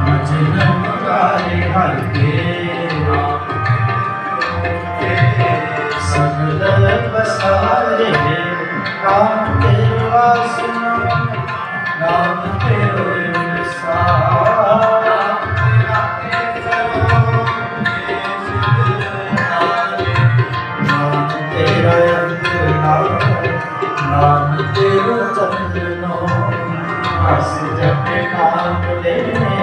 ਮਜਨ ਮਗਾਰੇ ਹਰ ਕੇ ਸਗਲ ਬਸਾਰੇ ਨਾਮ ਤੇ ਵਾਸਨਾ ਨਾਮ ਤੇ ਵਿਸਾਰ ਹਸ ਜਪੇ ਨਾਮ ਲੈਨੇ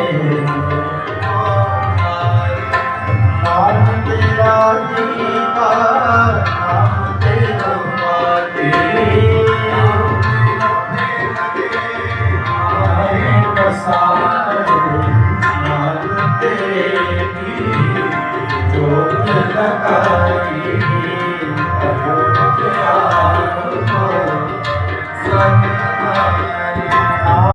ਨਾਮ ਤੇਰਾ ਦੀਵਾ ਨਾਮ ਤੇਰਾ ਮਾਤੀ ਨਾਮ ਬਸਾਰ ਨਾਮ ਤੇਰੀ। ਜੋਤ ਲਗਾਈ ਅਜੋਤ ਆਰੋ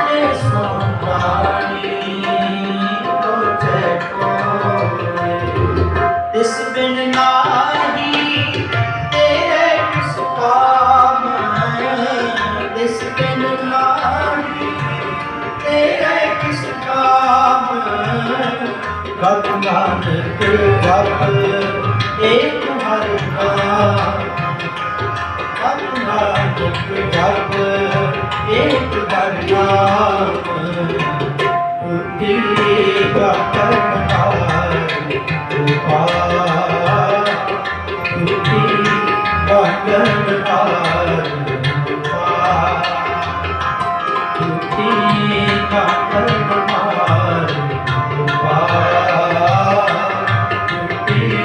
ਜੇ ਸੰਭਾਨੀ ਤੋਤੇ ਕੋਏ ਜੇ ਸੰਭਾਨੀ ਜਪ ਏਕ ਹਰ ਨਾਮ ਬੁੱਧੀ ਦਾ ਕਰਮਕਾਰ ਉਪਾਰ ਬੁੱਧੀ ਦਾ ਕਰਮਕਾਰ